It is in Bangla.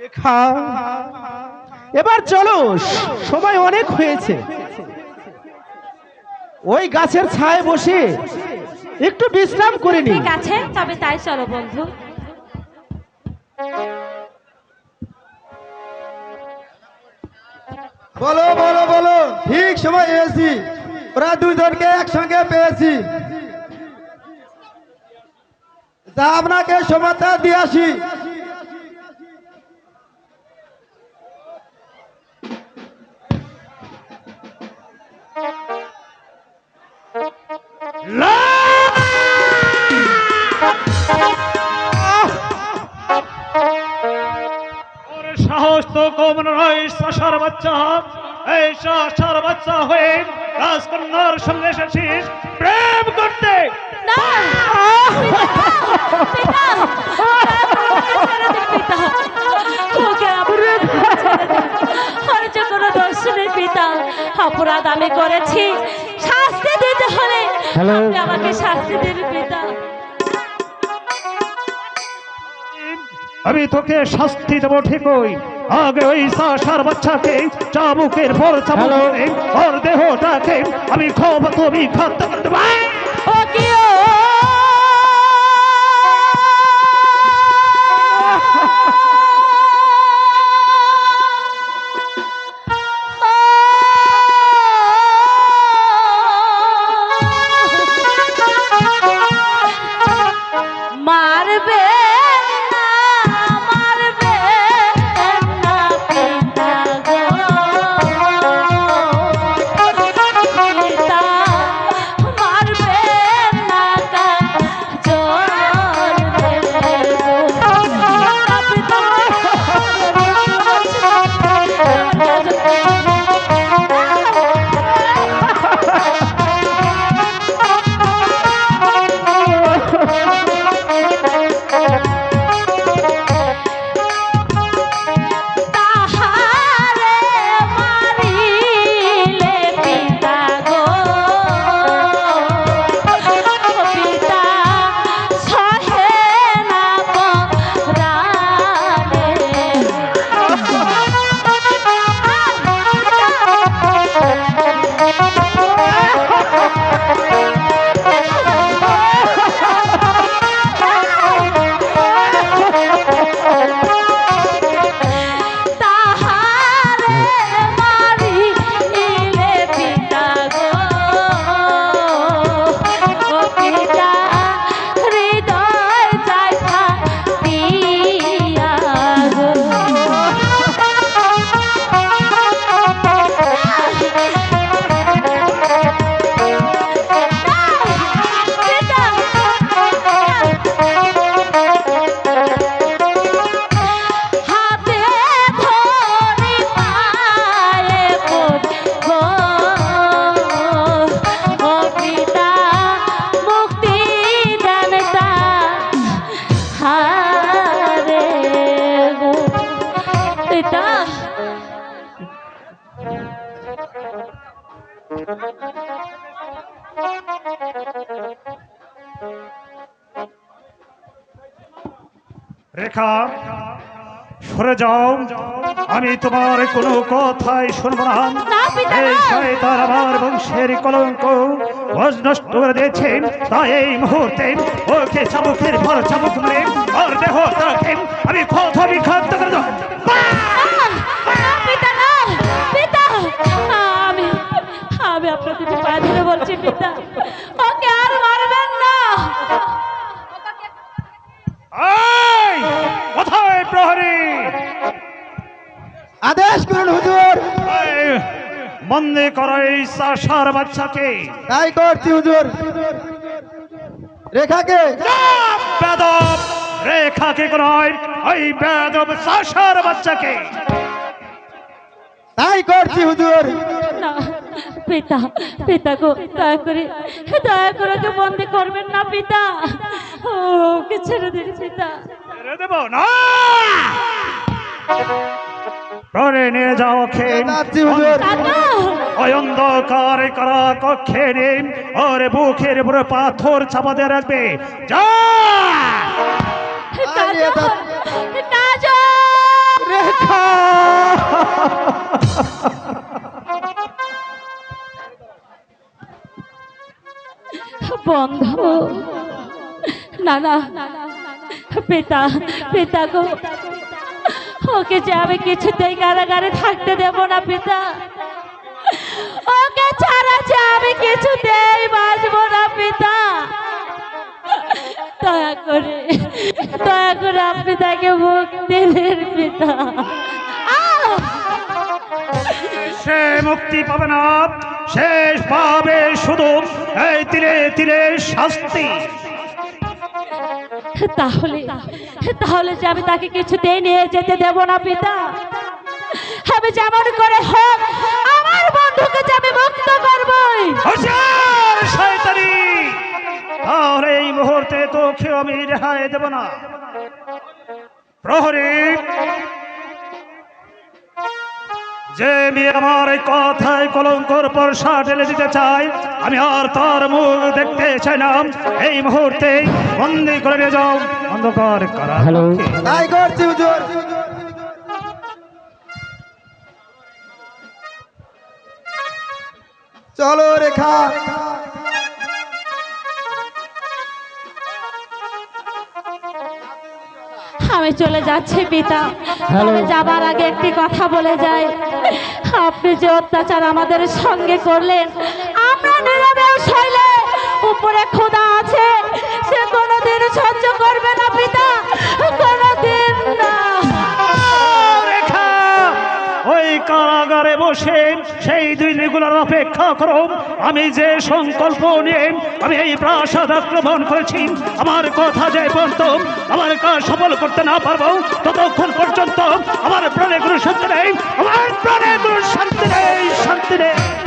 রেখা। এবার চলো সময় অনেক হয়েছে। ওই গাছের ছায় বসে একটু বিশ্রাম করে নি ঠিক আছে তবে তাই চলো বন্ধু। বলো বলো বলো। ঠিক সময় এসেছি। ওরা দুজনকে একসঙ্গে পেয়েছি। তা আপনাকে সময়টা দিয়ে আসি। সাহস তো কম নয় শাসার বাচ্চা। এই শাসার বাচ্চা হয়ে রাজকন্যার সঙ্গে এসেছিস। প্রেম করতে। না। অপরাধ আমি করেছি শাস্তি দিতে হলে আমাকে শাস্তি দিন পিতা আমি তোকে শাস্তি দেবো ঠিকই। আগে ওই শাসার বাচ্চাকে চাবুকের পর চাবুক ওর দেহটাকে আমি খব তুমি ও কি রেখা সরে যাও। আমি তোমার কোনো কথাই শুনব না। এই শয়তান আমার বংশের কলঙ্ক। নষ্ট করে দিয়েছে। তাই এই মুহূর্তে ওকে চাবুকের পর চাবুক মেরে ওর দেহ তাকে আমি ক্ষত বিক্ষত করুন হুজুর। বন্দি করো এই বাচ্চাকে। তাই করছি হুজুর। রেখাকে। বেদব। রেখাকে নয় ওই বেদব বাচ্চাকে। তাই করছি হুজুর। না পিতা পিতা গো দয়া করে দয়া করে ওকে বন্দি করবেন না পিতা। ও ওকে ছেড়ে দিন পিতা। ছেড়ে দেব না! প্রাণে নিয়ে যাও অন্ধকার। করা কক্ষে নিন ওর বুকের উপরে পাথর চাপাতে রাখবে। বন্ধ। না না পেতা পেতা গো। ওকে যে আমি কিছুতেই কারাগারে থাকতে দেব না পিতা। ওকে ছাড়া যে আমি কিছুতেই বাঁচবো না পিতা। দয়া করে দয়া করে আপনি তাকে মুক্তি দিন পিতা। সে মুক্তি পাবে না শেষ পাবে শুধু এই তিলে তিলে শাস্তি। তাহলে তাহলে যে আমি তাকে কিছুতেই নিয়ে যেতে দেব না, পিতা। আমি যেমন করে হোক, আমার বন্ধুকে যে আমি মুক্ত করবই। এই মুহূর্তে তোকে আমি রেহাই দেব না। প্রহরী, যে মেয়ে আমার কথায় কলঙ্কর পরশা ঢেলে দিতে চায় আমি আর তার মুখ দেখতে চাই না। এই মুহূর্তে বন্দি করে নিয়ে যাও। অন্ধকার করা হ্যালো। তাই করছি হুজুর। চলো রেখা আমি চলে যাচ্ছি পিতা। যাবার আগে একটি কথা বলে যাই। আপনি যে অত্যাচার আমাদের সঙ্গে করলেন আমরা নীরবে সইলে উপরে খোদা সে সেই দুই দিনগুলোর অপেক্ষা করো আমি যে সংকল্প নিয়ে আমি এই প্রাসাদ আক্রমণ করেছি, আমার কথা যে পর্যন্ত আমার কাজ সফল করতে না পারব, ততক্ষণ পর্যন্ত আমার প্রাণে কোনো শান্তি নেই, আমার প্রাণে কোনো শান্তি নেই শান্তি নেই।